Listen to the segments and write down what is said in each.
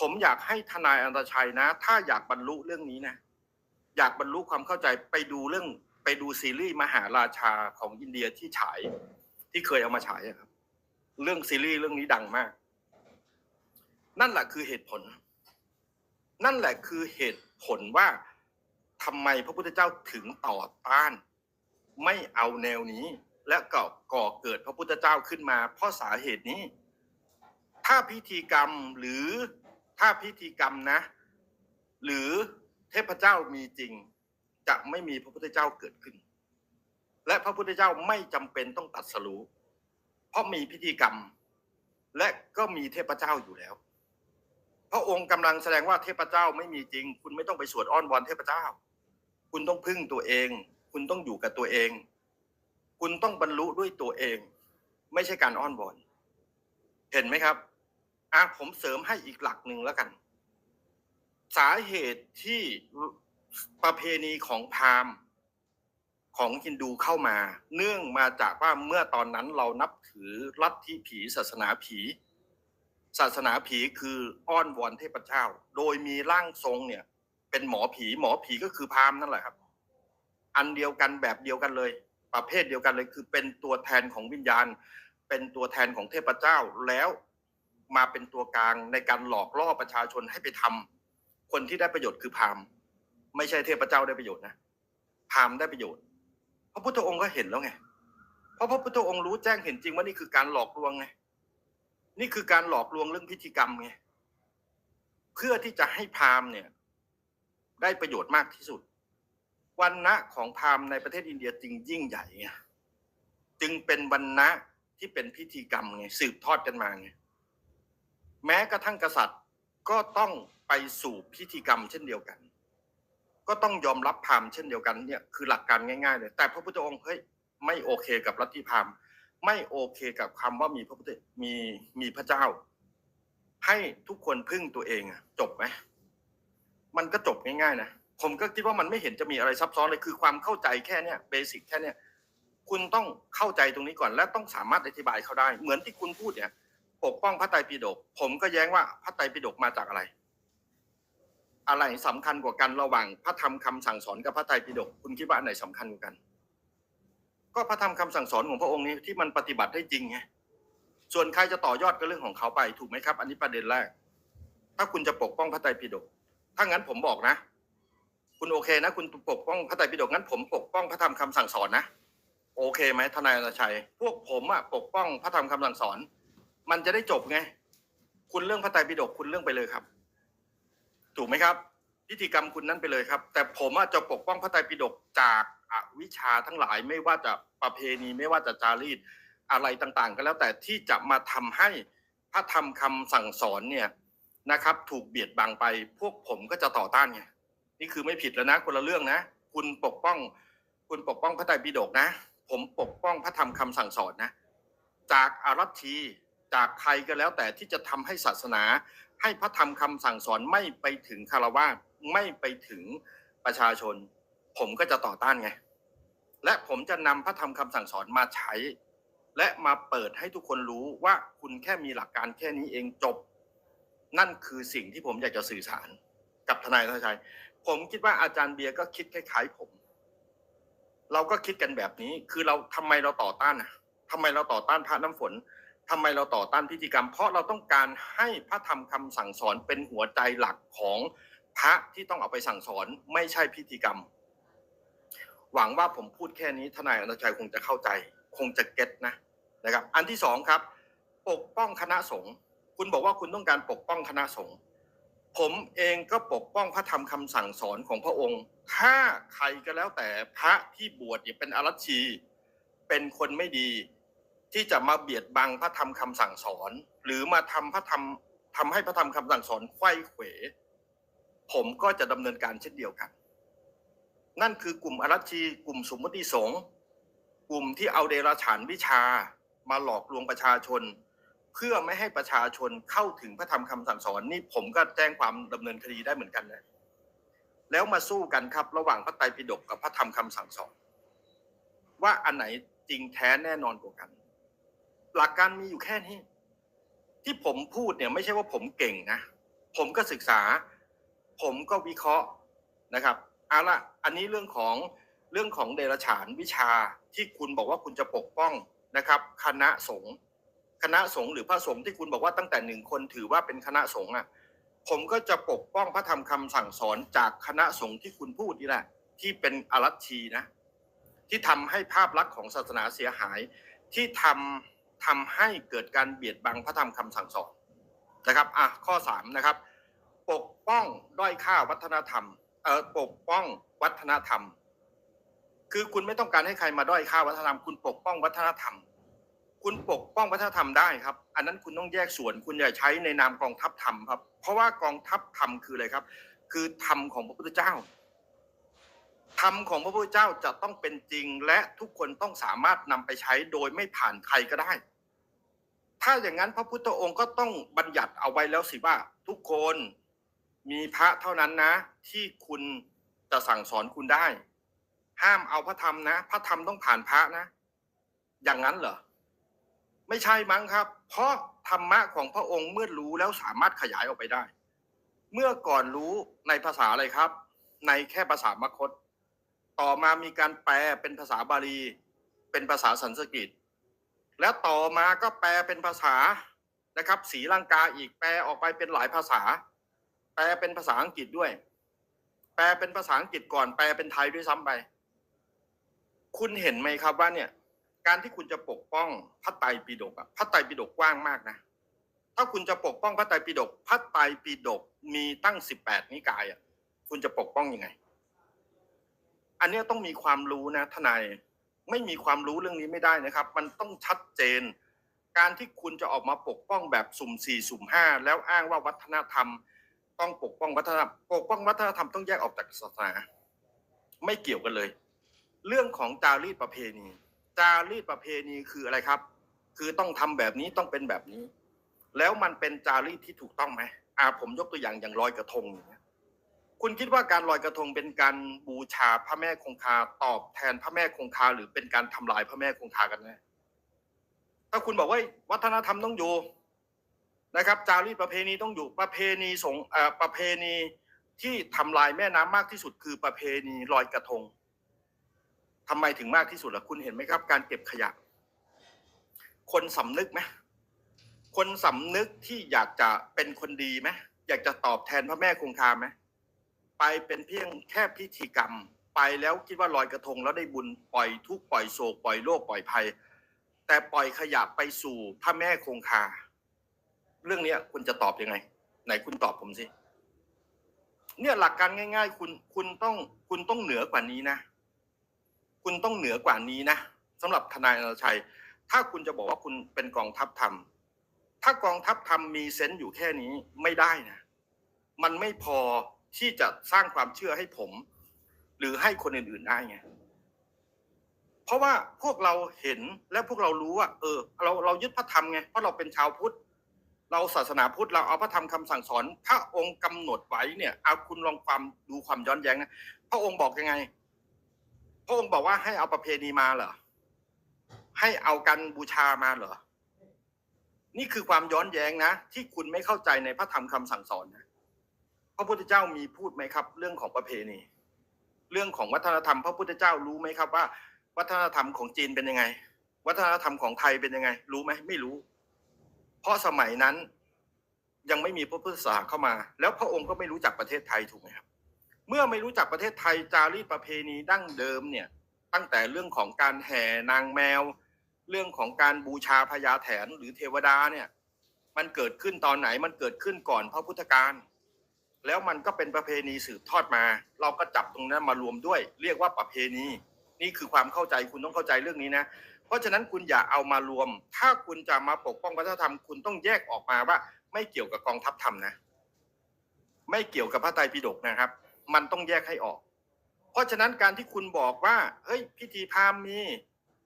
ผมอยากให้ทนายอันตชัยนะ ถ้าอยากบรรลุเรื่องนี้นะ อยากบรรลุความเข้าใจไปดูเรื่อง ไปดูซีรีส์มหาราชาของอินเดียที่ฉาย ที่เคยเอามาฉายครับ เรื่องซีรีส์เรื่องนี้ดังมาก นั่นแหละคือเหตุผล นั่นแหละคือเหตุผลว่าทำไมพระพุทธเจ้าถึงต่อต้าน ไม่เอาแนวนี้ และก่อก่อเกิดพระพุทธเจ้าขึ้นมา เพราะสาเหตุนี้ ถ้าพิธีกรรมหรือ ถ้าพิธีกรรมนะ หรือเทพเจ้ามีจริง จะไม่มีพระพุทธเจ้าเกิดขึ้น และพระพุทธเจ้าไม่จำเป็นต้องตัดสรู้เพราะมีพิธีกรรม และก็มีเทพเจ้าอยู่แล้ว พระองค์กำลังแสดงว่าเทพเจ้าไม่มีจริง คุณไม่ต้องไปสวดอ้อนวอนเทพเจ้า คุณต้องพึ่งตัวเอง คุณต้องอยู่กับตัวเอง คุณต้องบรรลุด้วยตัวเอง ไม่ใช่การอ้อนวอน เห็นไหมครับ อะผมเสริมให้อีกหลักหนึ่งแล้วกัน สาเหตุที่ประเพณีของพราหมณ์ของฮินดูเข้ามา เนื่องมาจากว่าเมื่อตอนนั้นเรานับถือลัทธิผีศาสนาผี ศาสนาผีคืออ้อนวอนเทพเจ้า โดยมีร่างทรงเนี่ย เป็นหมอผีหมอผีก็คือพราหมณ์นั่นแหละครับ อันเดียวกันแบบเดียวกันเลย ประเภทเดียวกันเลยคือเป็นตัวแทนของวิญญาณ เป็นตัวแทนของเทพเจ้าแล้ว มาเป็นตัวกลางในการหลอกล่อประชาชนให้ไปทำคนที่ได้ประโยชน์คือพามไม่ใช่เทพเจ้าได้ประโยชน์นะพามได้ประโยชน์พระพุทธองค์ก็เห็นแล้วไงเพราะพระพุทธองค์รู้แจ้งเห็นจริงว่านี่คือการหลอกลวงไงนี่คือการหลอกลวงเรื่องพิธีกรรมไงเพื่อที่จะให้พามเนี่ย ได้ประโยชน์มากที่สุดวันณะของพามในประเทศอินเดียจึงยิ่งใหญ่ไงจึงเป็นวันณะที่เป็นพิธีกรรมไงสืบทอดกันมาไง แม้กระทั่งกษัตริย์ก็ต้องไปสู่พิธีกรรมเช่นเดียวกัน ก็ต้องยอมรับพราหมณ์เช่นเดียวกันเนี่ยคือหลักการง่ายๆเลยแต่พระพุทธองค์เฮ้ยไม่โอเคกับลัทธิพราหมณ์ไม่โอเคกับคำว่ามีพระพุทธมีมีพระเจ้า ให้ทุกคนพึ่งตัวเองอะจบไหมมันก็จบง่ายๆนะผมก็คิดว่ามันไม่เห็นจะมีอะไรซับซ้อนเลยคือความเข้าใจแค่เนี้ยเบสิกแค่เนี้ยคุณต้องเข้าใจตรงนี้ก่อนและต้องสามารถอธิบายเขาได้ เหมือนที่คุณพูดเนี่ย ปกป้องพระไตรปิฎกผมก็แย้งว่าพระไตรปิฎกมาจากอะไร อะไรสำคัญกว่ากันระหว่างพระธรรมคำสั่งสอนกับพระไตรปิฎกคุณคิดว่าอันไหนสำคัญกว่ากัน ก็พระธรรมคำสั่งสอนของพระองค์นี้ที่มันปฏิบัติได้จริงไงส่วนใครจะต่อยอดก็เรื่องของเขาไปถูกไหมครับ อันนี้ประเด็นแรก ถ้าคุณจะปกป้องพระไตรปิฎกถ้างั้นผมบอกนะ คุณโอเคนะ คุณปกป้องพระไตรปิฎกงั้นผมปกป้องพระธรรมคำสั่งสอนนะ โอเคไหมทนายอนาชัย พวกผมอะปกป้องพระธรรมคำสั่งสอน มันจะได้จบไง คุณเรื่องพระไตรปิฎกคุณเรื่องไปเลยครับ ถูกไหมครับพิธีกรรมคุณนั้นไปเลยครับ แต่ผมจะปกป้องพระไตรปิฎกจากอวิชาทั้งหลายไม่ว่าจะประเพณีไม่ว่าจะจารีตอะไรต่างๆ ก็แล้วแต่ที่จะมาทำให้พระธรรมคำสั่งสอนเนี่ยนะครับ ถูกเบียดบังไปพวกผมก็จะต่อต้านไงนี่คือไม่ผิดแล้วนะคนละเรื่องนะ คุณปกป้อง คุณปกป้องพระไตรปิฎกนะ ผมปกป้องพระธรรมคำสั่งสอนนะ จากอารัชชี จากใครก็แล้วแต่ที่จะทำให้ศาสนา ให้พระธรรมคำสั่งสอนไม่ไปถึงคารวะไม่ไปถึงประชาชน ผมก็จะต่อต้านไง และผมจะนำพระธรรมคำสั่งสอนมาใช้ และมาเปิดให้ทุกคนรู้ว่าคุณแค่มีหลักการแค่นี้เองจบ นั่นคือสิ่งที่ผมอยากจะสื่อสารกับทนายทนายชัย ผมคิดว่าอาจารย์เบียร์ก็คิดคล้ายๆ ผม เราก็คิดกันแบบนี้ คือเราทำไมเราต่อต้านอะทำไมเราต่อต้านพระน้ำฝน ทำไมเราต่อต้านพิธีกรรม เพราะเราต้องการให้พระธรรมคำสั่งสอนเป็นหัวใจหลักของพระที่ต้องเอาไปสั่งสอนไม่ใช่พิธีกรรม หวังว่าผมพูดแค่นี้ทนายอนุชัยคงจะเข้าใจ คงจะเก็ตนะนะครับ อันที่สองครับ ปกป้องคณะสงฆ์คุณบอกว่าคุณต้องการปกป้องคณะสงฆ์ผมเองก็ปกป้องพระธรรมคำสั่งสอนของพระองค์ ถ้าใครก็แล้วแต่พระที่บวชเนี่ยเป็นอารัชี เป็นคนไม่ดี ที่จะมาเบียดบังพระธรรมคำสั่งสอน หรือมาทำพระธรรมทำให้พระธรรมคำสั่งสอนไขว้เขว ผมก็จะดำเนินการเช่นเดียวกัน นั่นคือกลุ่มอรัชชีกลุ่มสมมติสงฆ์กลุ่มที่เอาเดรัจฉานวิชามาหลอกลวงประชาชน เพื่อไม่ให้ประชาชนเข้าถึงพระธรรมคำสั่งสอนนี่ผมก็แจ้งความดำเนินคดีได้เหมือนกันนะแล้วมาสู้กันครับ ระหว่างพระไตรปิฎกกับพระธรรมคำสั่งสอน ว่าอันไหนจริงแท้แน่นอนกว่ากัน หลักการมีอยู่แค่นี้ ที่ผมพูดเนี่ยไม่ใช่ว่าผมเก่งนะ ผมก็ศึกษา ผมก็วิเคราะห์นะครับเอาละอันนี้เรื่องของเรื่องของเดรัจฉานวิชาที่คุณบอกว่าคุณจะปกป้องนะครับ คณะสงฆ์คณะสงฆ์หรือพระสงฆ์ที่คุณบอกว่าตั้งแต่หนึ่งคนถือว่าเป็นคณะสงฆ์อะผมก็จะปกป้องพระธรรมคำสั่งสอนจากคณะสงฆ์ที่คุณพูดนี่แหละ ที่เป็นอรัชชีนะ ที่ทำให้ภาพลักษณ์ของศาสนาเสียหายที่ทำ ทำให้เกิดการเบียดบังพระธรรมคำสั่งสอนนะครับอะข้อสามนะครับปกป้องด้อยค่าวัฒนธรรมเอ่อปกป้องวัฒนธรรม คือคุณไม่ต้องการให้ใครมาด้อยค่าวัฒนธรรม คุณปกป้องวัฒนธรรม คุณปกป้องวัฒนธรรมได้ครับ อันนั้นคุณต้องแยกส่วน คุณอย่าใช้ในนามกองทัพธรรมครับ เพราะว่ากองทัพธรรมคืออะไรครับ คือธรรมของพระพุทธเจ้าธรรมของพระพุทธเจ้าจะต้องเป็นจริงและทุกคนต้องสามารถนำไปใช้โดยไม่ผ่านใครก็ได้ ถ้าอย่างนั้นพระพุทธองค์ก็ต้องบัญญัติเอาไว้แล้วสิว่า ทุกคนมีพระเท่านั้นนะ ที่คุณจะสั่งสอนคุณได้ ห้ามเอาพระธรรมนะ พระธรรมต้องผ่านพระนะ อย่างนั้นเหรอไม่ใช่มั้งครับ เพราะธรรมะของพระองค์เมื่อรู้แล้วสามารถขยายออกไปได้ เมื่อก่อนรู้ในภาษาอะไรครับ ในแค่ภาษามคต ต่อมามีการแปลเป็นภาษาบาลี เป็นภาษาสันสกฤต แล้วต่อมาก็แปลเป็นภาษานะครับสีลังกาอีกแปลออกไปเป็นหลายภาษา แปลเป็นภาษาอังกฤษด้วย แปลเป็นภาษาอังกฤษก่อนแปลเป็นไทยด้วยซ้ำไป คุณเห็นไหมครับว่าเนี่ย การที่คุณจะปกป้องพระไตรปิฎกอะพระไตรปิฎกกว้างมากนะ ถ้าคุณจะปกป้องพระไตรปิฎกพระไตรปิฎกมีตั้งสิบแปดนิกายอะคุณจะปกป้องยังไง อันนี้ต้องมีความรู้นะทนาย ไม่มีความรู้เรื่องนี้ไม่ได้นะครับ มันต้องชัดเจน การที่คุณจะออกมาปกป้องแบบสุ่มสี่สุ่มห้าแล้วอ้างว่าวัฒนธรรม ต้องปกป้องวัฒนธรรมปกป้องวัฒนธรรมต้องแยกออกจากศาสนาไม่เกี่ยวกันเลย เรื่องของจารีตประเพณี จารีตประเพณีคืออะไรครับ คือต้องทำแบบนี้ต้องเป็นแบบนี้ แล้วมันเป็นจารีตที่ถูกต้องไหมอ่าผมยกตัวอย่างอย่างลอยกระทงอย่างเคุณคิดว่าการลอยกระทงเป็นการบูชาพระแม่คงคาตอบแทนพระแม่คงคา หรือเป็นการทำลายพระแม่คงคากันแน่ถ้าคุณบอกว่าวัฒนธรรมต้องอยู่นะครับ จารีตประเพณีต้องอยู่ประเพณีสงเอ่อประเพณีที่ทำลายแม่น้ำมากที่สุดคือประเพณีลอยกระทงทำไมถึงมากที่สุดล่ะคุณเห็นไหมครับ การเก็บขยะ คนสำนึกไหมคนสำนึกที่อยากจะเป็นคนดีไหมอยากจะตอบแทนพระแม่คงคาไหม ไปเป็นเพียงแค่พิธีกรรม ไปแล้วคิดว่าลอยกระทงแล้วได้บุญปล่อยทุกปล่อยโศกปล่อยโรคปล่อยภัย แต่ปล่อยขยะไปสู่พระแม่คงคา เรื่องเนี้ยคุณจะตอบยังไง ไหนคุณตอบผมสิเนี่ยหลักการง่าย ๆ คุณคุณต้องคุณต้องเหนือกว่านี้นะ คุณต้องเหนือกว่านี้นะสำหรับทนายอนาชัย ถ้าคุณจะบอกว่าคุณเป็นกองทัพธรรม ถ้ากองทัพธรรมมีเซนต์อยู่แค่นี้ไม่ได้นะ มันไม่พอ ที่จะสร้างความเชื่อให้ผม หรือให้คนอื่นๆได้ไงเพราะว่าพวกเราเห็นและพวกเรารู้ว่า เออ เราเรายึดพระธรรมไงเพราะเราเป็นชาวพุทธ เราศาสนาพุทธเราเอาพระธรรมคำสั่งสอน พระองค์กำหนดไว้เนี่ยเอาคุณลองความดูความย้อนแย้งนะพระองค์บอกยังไง พระองค์บอกว่าให้เอาประเพณีมาเหรอให้เอากันบูชามาเหรอนี่คือความย้อนแย้งนะ ที่คุณไม่เข้าใจในพระธรรมคำสั่งสอนนะ พระพุทธเจ้ามีพูดไหมครับ เรื่องของประเพณี เรื่องของวัฒนธรรม พระพุทธเจ้ารู้ไหมครับว่า วัฒนธรรมของจีนเป็นยังไง วัฒนธรรมของไทยเป็นยังไง รู้ไหมไม่รู้ เพราะสมัยนั้นยังไม่มีพระพุทธศาสนาเข้ามา แล้วพระองค์ก็ไม่รู้จักประเทศไทยถูกไหมครับ เมื่อไม่รู้จักประเทศไทยจารีตประเพณีดั้งเดิมเนี่ย ตั้งแต่เรื่องของการแห่นางแมว เรื่องของการบูชาพญาแถนหรือเทวดาเนี่ย มันเกิดขึ้นตอนไหนมันเกิดขึ้นก่อนพระพุทธการ แล้วมันก็เป็นประเพณีสืบทอดมา เราก็จับตรงนั้นมารวมด้วย เรียกว่าประเพณี นี่คือความเข้าใจคุณต้องเข้าใจเรื่องนี้นะ เพราะฉะนั้นคุณอย่าเอามารวม ถ้าคุณจะมาปกป้องวัฒนธรรมคุณต้องแยกออกมาว่า ไม่เกี่ยวกับกองทัพธรรมนะ ไม่เกี่ยวกับพระไตรปิฎกนะครับ มันต้องแยกให้ออก เพราะฉะนั้นการที่คุณบอกว่าเฮ้ยพิธีพราหมณ์มี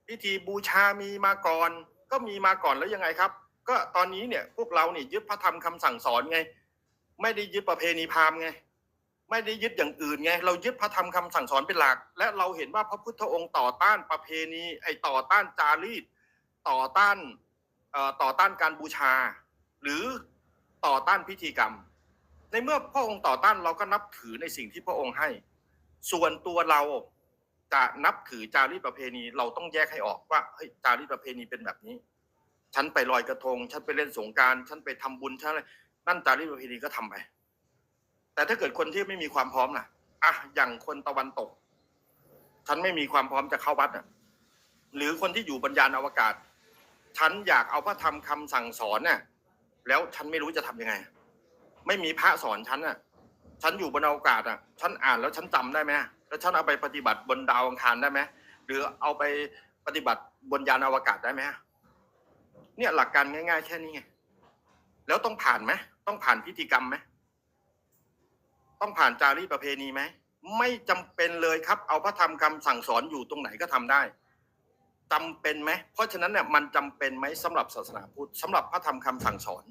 พิธีบูชามีมาก่อน ก็มีมาก่อนแล้วยังไงครับ ก็ตอนนี้เนี่ยพวกเราเนี่ยยึดพระธรรมคำสั่งสอนไง ไม่ได้ยึดประเพณีพราหมณ์ไง ไม่ได้ยึดอย่างอื่นไง เรายึดพระธรรมคำสั่งสอนเป็นหลัก และเราเห็นว่าพระพุทธองค์ต่อต้านประเพณีไอ้ต่อต้านจารีต ต่อต้านเอ่อต่อต้านการบูชา หรือต่อต้านพิธีกรรม ในเมื่อพระองค์ต่อต้านเราก็นับถือในสิ่งที่พระองค์ให้ ส่วนตัวเราจะนับถือจารีตประเพณีเราต้องแยกให้ออกว่าเฮ้ยจารีตประเพณีเป็นแบบนี้ ฉันไปลอยกระทง ฉันไปเล่นสงการ ฉันไปทำบุญฉันอะไร นั่นจารีตประเพณีก็ทำไป แต่ถ้าเกิดคนที่ไม่มีความพร้อมล่ะอะอย่างคนตะวันตก ฉันไม่มีความพร้อมจะเข้าวัดอะหรือคนที่อยู่บนยานอวกาศ ฉันอยากเอาพระธรรมคำสั่งสอนเนี่ยแล้วฉันไม่รู้จะทำยังไง ไม่มีพระสอนฉันอะ ฉันอยู่บนอวกาศอะ ฉันอ่านแล้วฉันจำได้ไหมแล้วฉันเอาไปปฏิบัติบนดาวอังคารได้ไหมหรือเอาไปปฏิบัติบนยานอวกาศได้ไหมเนี่ยหลักการง่าย ๆ แค่นี้ไงแล้วต้องผ่านไหม ต้องผ่านพิธีกรรมไหมต้องผ่านจารีประเพณีไหมไม่จำเป็นเลยครับ เอาพระธรรมคำสั่งสอนอยู่ตรงไหนก็ทำได้จำเป็นไหมเพราะฉะนั้นเนี่ยมันจำเป็นไหมสำหรับศาสนาพุทธสำหรับพระธรรมคำสั่งสอน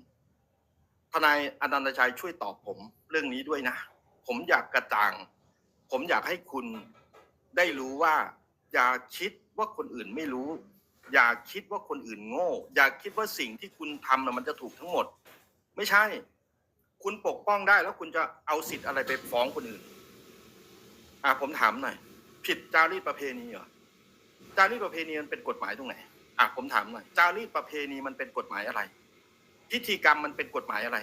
ทนายอนันตชัยช่วยตอบผมเรื่องนี้ด้วยนะ ผมอยากกระจ่าง ผมอยากให้คุณได้รู้ว่า อย่าคิดว่าคนอื่นไม่รู้ อย่าคิดว่าคนอื่นโง่ อย่าคิดว่าสิ่งที่คุณทำน่ะมันจะถูกทั้งหมด ไม่ใช่ คุณปกป้องได้แล้วคุณจะเอาสิทธิ์อะไรไปฟ้องคนอื่น อ่าผมถามหน่อย ผิดจารีตประเพณีเหรอจารีตประเพณีมันเป็นกฎหมายตรงไหนอะผมถามหน่อยจารีตประเพณีมันเป็นกฎหมายอะไร พิธีกรรมมันเป็นกฎหมายอะไร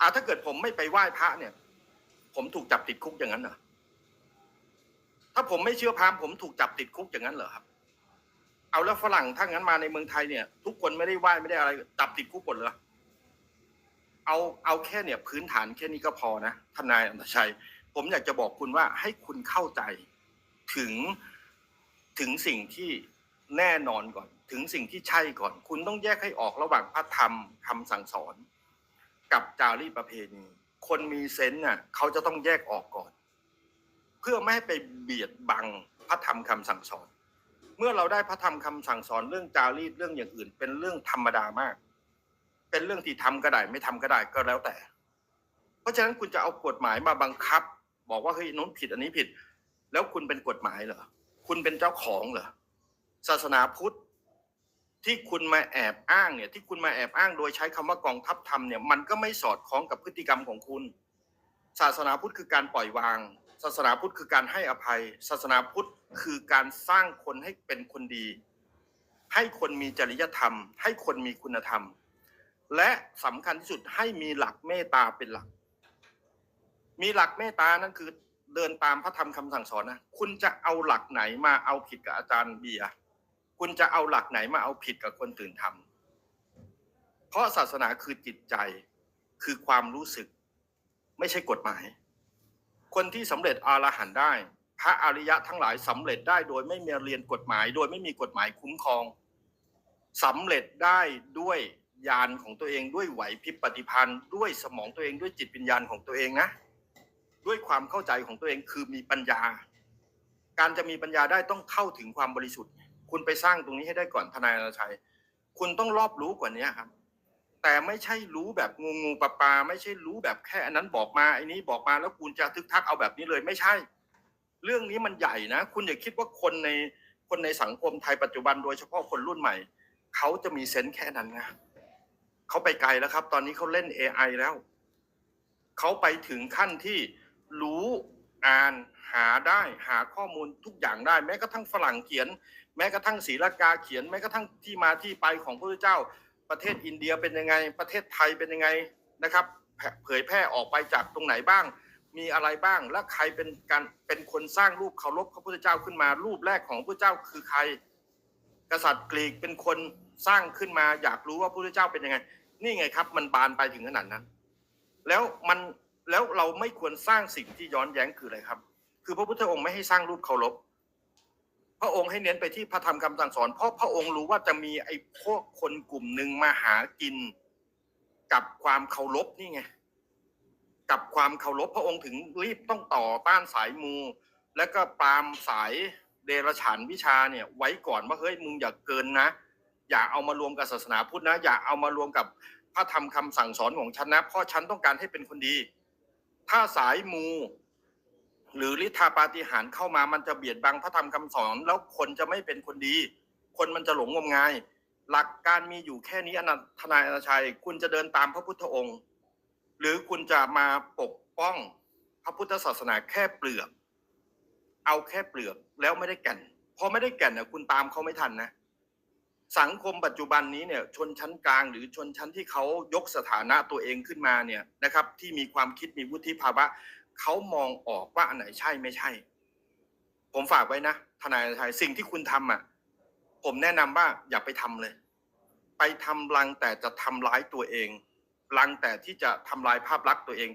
อะถ้าเกิดผมไม่ไปไหว้พระเนี่ย ผมถูกจับติดคุกอย่างนั้นเหรอถ้าผมไม่เชื่อพราหมณ์ผมถูกจับติดคุกอย่างนั้นเหรอครับ เอาแล้วฝรั่งถ้างั้นมาในเมืองไทยเนี่ย ทุกคนไม่ได้ไหว้ไม่ได้อะไรจับติดคุกหมดเลยเหรอ เอาเอาแค่เนี่ยพื้นฐานแค่นี้ก็พอนะทนายอันตชัย ผมอยากจะบอกคุณว่าให้คุณเข้าใจถึงถึงสิ่งที่แน่นอนก่อน ถึงสิ่งที่ใช่ก่อน คุณต้องแยกให้ออกระหว่างพระธรรมคำสั่งสอน กับจารีตประเพณี คนมีเซนส์น่ะเขาจะต้องแยกออกก่อน เพื่อไม่ให้ไปเบียดบังพระธรรมคำสั่งสอน เมื่อเราได้พระธรรมคำสั่งสอนเรื่องจารีตเรื่องอย่างอื่น เป็นเรื่องธรรมดามาก เป็นเรื่องที่ทำก็ได้ ไม่ทำก็ได้ก็แล้วแต่ เพราะฉะนั้นคุณจะเอากฎหมายมาบังคับ บอกว่าเฮ้ยนู้นผิดอันนี้ผิด แล้วคุณเป็นกฎหมายเหรอคุณเป็นเจ้าของเหรอศาสนาพุทธที่คุณมาแอบอ้างเนี่ย ที่คุณมาแอบอ้างโดยใช้คำว่ากองทัพธรรมเนี่ยมันก็ไม่สอดคล้องกับพฤติกรรมของคุณ ศาสนาพุทธคือการปล่อยวาง ศาสนาพุทธคือการให้อภัย ศาสนาพุทธคือการสร้างคนให้เป็นคนดี ให้คนมีจริยธรรม ให้คนมีคุณธรรม และสำคัญที่สุดให้มีหลักเมตตาเป็นหลัก มีหลักเมตตานั่นคือเดินตามพระธรรมคำสั่งสอนนะคุณจะเอาหลักไหนมาเอาผิดกับอาจารย์เบียร์คุณจะเอาหลักไหนมาเอาผิดกับคนตื่นทำเพราะศาสนาคือจิตใจคือความรู้สึก ไม่ใช่กฎหมาย คนที่สำเร็จอรหันได้ พระอริยะทั้งหลายสำเร็จได้โดยไม่มีเรียนกฎหมาย โดยไม่มีกฎหมายคุ้มครองสำเร็จได้ด้วย ญาณของตัวเองด้วยไหวพริบปฏิพันธ์ด้วยสมองตัวเองด้วยจิตวิญญาณของตัวเองนะ ด้วยความเข้าใจของตัวเองคือมีปัญญา การจะมีปัญญาได้ต้องเข้าถึงความบริสุทธิ์ คุณไปสร้างตรงนี้ให้ได้ก่อนทนายอนาชัย คุณต้องรอบรู้กว่านี้ครับ แต่ไม่ใช่รู้แบบงูงูปลาปลาไม่ใช่รู้แบบแค่อันนั้นบอกมาไอ้นี้บอกมาแล้วคุณจะทึกทักเอาแบบนี้เลยไม่ใช่ เรื่องนี้มันใหญ่นะ คุณอย่าคิดว่าคนในคนในสังคมไทยปัจจุบันโดยเฉพาะคนรุ่นใหม่เขาจะมีเซนส์แค่นั้นนะ เขาไปไกลแล้วครับ ตอนนี้เขาเล่น AI แล้ว เขาไปถึงขั้นที่รู้อ่านหาได้หาข้อมูลทุกอย่างได้ แม้กระทั่งฝรั่งเขียน แม้กระทั่งศรีลกาเขียน แม้กระทั่งที่มาที่ไปของพระเจ้า ประเทศอินเดียเป็นยังไง ประเทศไทยเป็นยังไงนะครับ เผยแพร่ออกไปจากตรงไหนบ้าง มีอะไรบ้าง และใครเป็นการเป็นคนสร้างรูปเคารพพระพุทธเจ้าขึ้นมา รูปแรกของพระเจ้าคือใคร กษัตริย์กรีกเป็นคนสร้างขึ้นมา อยากรู้ว่าพระพุทธเจ้าเป็นยังไง นี่ไงครับ มันบานไปถึงขนาดนั้น แล้วมันแล้วเราไม่ควรสร้างสิ่งที่ย้อนแย้งคืออะไรครับ คือพระพุทธองค์ไม่ให้สร้างรูปเคารพพระองค์ให้เน้นไปที่พระธรรมคำสั่งสอน เพราะพระองค์รู้ว่าจะมีไอ้พวกคนกลุ่มหนึ่งมาหากิน กับความเคารพนี่ไงกับความเคารพพระองค์ถึงรีบต้องต่อต้านสายมู แล้วก็ปามสายเดรฉานวิชาเนี่ย ไว้ก่อนว่าเฮ้ยมึงอย่าเกินนะ อย่าเอามารวมกับศาสนาพุทธนะ อย่าเอามารวมกับพระธรรมคำสั่งสอนของฉันนะเพราะฉันต้องการให้เป็นคนดี ถ้าสายมู หรือฤทธาปาฏิหาริย์เข้ามามันจะเบียดบังพระธรรมคำสอน แล้วคนจะไม่เป็นคนดี คนมันจะหลงงมงาย หลักการมีอยู่แค่นี้อนันทนายอนาชัย คุณจะเดินตามพระพุทธองค์ หรือคุณจะมาปกป้องพระพุทธศาสนาแค่เปลือก เอาแค่เปลือกแล้วไม่ได้แก่นพอไม่ได้แก่นเนี่ยคุณตามเขาไม่ทันนะ สังคมปัจจุบันนี้เนี่ยชนชั้นกลาง หรือชนชั้นที่เขายกสถานะตัวเองขึ้นมาเนี่ยนะครับ ที่มีความคิดมีวุฒิภาวะเขามองออกว่าอันไหนใช่ไม่ใช่ ผมฝากไว้นะทนายชัยสิ่งที่คุณทำอะ ผมแนะนำว่าอย่าไปทำเลย ไปทำรังแต่จะทำร้ายตัวเองรังแต่ที่จะทำลายภาพลักษณ์ตัวเอง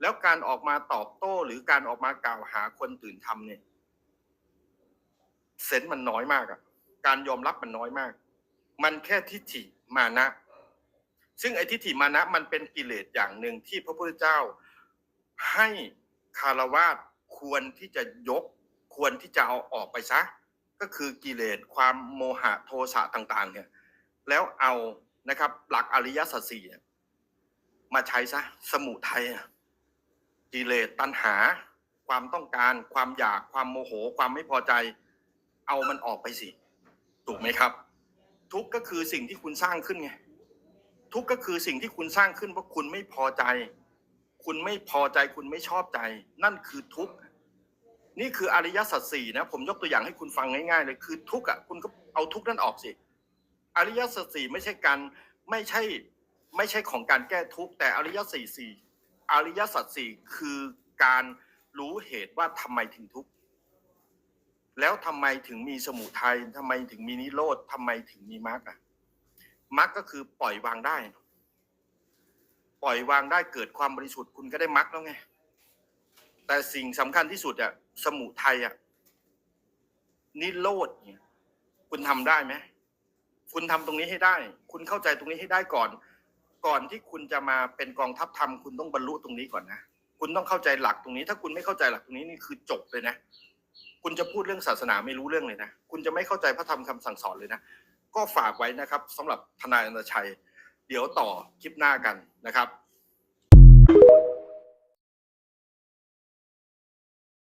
แล้วการออกมาตอบโต้ หรือการออกมากล่าวหาคนตื่นทำเนี่ยเซนส์มันน้อยมากอะการยอมรับมันน้อยมาก มันแค่ทิฏฐิมานะ ซึ่งไอ้ทิฏฐิมานะมันเป็นกิเลสอย่างหนึ่งที่พระพุทธเจ้า ให้คารวาสควรที่จะยก ควรที่จะเอาออกไปซะ ก็คือกิเลสความโมหะโทสะต่าง ๆ เนี่ย แล้วเอานะครับ หลักอริยสัจสี่มาใช้ซะสมุทัยกิเลสตัณหา ความต้องการความอยากความโมโห ความไม่พอใจ เอามันออกไปสิ ถูกไหมครับ ทุกข์ก็คือสิ่งที่คุณสร้างขึ้นไงทุกข์ก็คือสิ่งที่คุณสร้างขึ้นเพราะคุณไม่พอใจ คุณไม่พอใจคุณไม่ชอบใจ นั่นคือทุกข์นี่คืออริยสัจสี่นะผมยกตัวอย่างให้คุณฟังง่ายๆเลยคือทุกข์อะคุณก็เอาทุกข์นั่นออกสิอริยสัจสี่ไม่ใช่การไม่ใช่ไม่ใช่ของการแก้ทุกข์แต่อริยสัจสี่อริยสัจสี่คือการรู้เหตุว่าทำไมถึงทุกข์ แล้วทำไมถึงมีสมุทัยทำไมถึงมีนิโรธทำไมถึงมีมรรคอะมรรคก็คือปล่อยวางได้ ปล่อยวางได้เกิดความบริสุทธิ์คุณก็ได้มรรคแล้วไง แต่สิ่งสำคัญที่สุดอะสมุทัยอะนิโรธเนี่ย คุณทำได้ไหมคุณทำตรงนี้ให้ได้ คุณเข้าใจตรงนี้ให้ได้ก่อน ก่อนที่คุณจะมาเป็นกองทัพธรรมคุณต้องบรรลุตรงนี้ก่อนนะคุณต้องเข้าใจหลักตรงนี้ ถ้าคุณไม่เข้าใจหลักตรงนี้นี่คือจบเลยนะ คุณจะพูดเรื่องศาสนาไม่รู้เรื่องเลยนะ คุณจะไม่เข้าใจพระธรรมคำสั่งสอนเลยนะ ก็ฝากไว้นะครับสำหรับทนายอนันตชัย เดี๋ยวต่อคลิปหน้ากันนะครับ